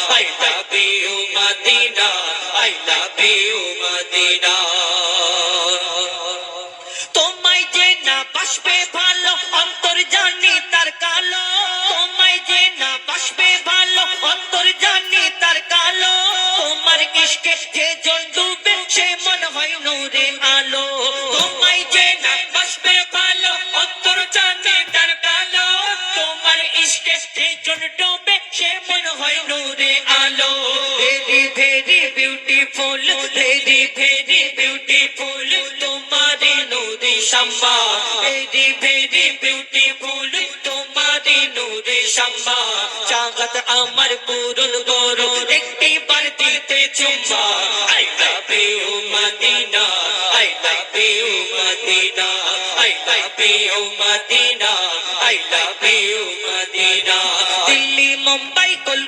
I love you, Madina. I love you, Madina. তোমায় যে না বাসবে ভালো অন্তর জানি তার কালো তোমায় যে না বাসবে ভালো অন্তর জানি তার কালো তোমার ইশকে যে জন নূরে আলো। Very very beautiful very very beautiful তোমারে নূরে শাম্বা। ভেরি ভেরি বিউটিফুল তোমারে নূরে শাম্বা। চাগত আমার পূরণ করো, একটি বার দিতে I love you Medina. I love you Medina. I love you Medina. I love you Medina. Delhi, Mumbai, Kolkata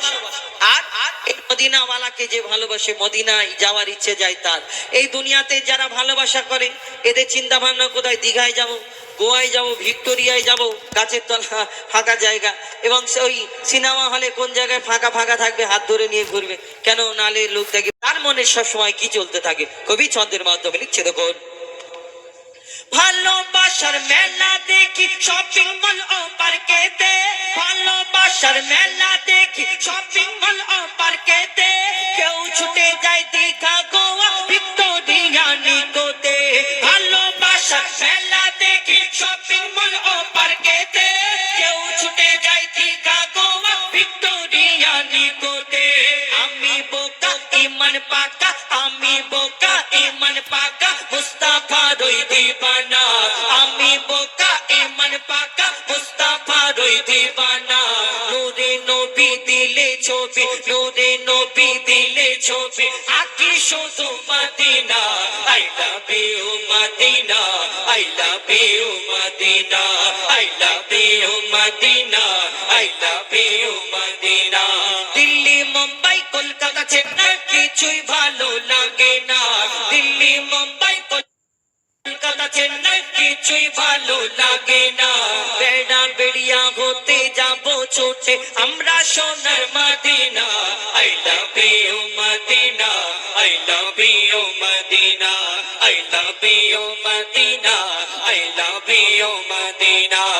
ভালোবাসা। আর এই মদিনাওয়ালাকে যে ভালোবাসে, মদিনায় যাওয়ার ইচ্ছে যায় তার। এই দুনিয়াতে যারা ভালোবাসা করে, এদের চিন্তা ভাবনা কোথায়? দীঘায় যাব, গোয়ায় যাব, ভিক্টোরিয়ায় যাব, গাছের তলা, ফাঁকা জায়গা। এবং ওই সিনেমা হলে কোন জায়গায় ফাঁকা ফাঁকা থাকবে, হাত ধরে নিয়ে ঘুরবে। কেন নালে লোক থাকে তার মনে সবসময় কি চলতে থাকে? কবি ছন্দের মাধ্যমে লিখছে, দেখুন। ভালোবাসার মেলা দেখি শপিং মল ও ভালোবাসার মেলা দেখি শপিং মল ও পার্কেতে কেউ ছুটে যায় দীঘা, গোয়া, ভিক্টোরিয়া, নিকোতে। ভালোবাসার মেলা দেখি শপিং মল ও পার্কেতে। কেউ ছুটে যায় দীঘা, গোয়া, ভিক্টোরিয়া, নিকোতে। আমি বোকা, ইমান পাকা, আমি বোকা, ইমান পাকা, মুস্তাফা রই দিবানা। আমি বোকা, ইমান পাকা, মুস্তাফা রই দিবানা। ছবি নূরে নবী দিলে ছবি, আকি শুধু Medina. I love you Medina, I love you Medina, I love you Medina, I love you Medina. Delhi, Mumbai, Kolkata Chennai, কিছুই ভালো লাগে না। দিল্লি, মুম্বাই কলকাতা চেন্নাই, কিছুই ভালো লাগে না। বেড়া বেড়িয়া ছোটে আমরা সোনার Medina I love you Medina I love you Medina I love you Medina I love you Medina.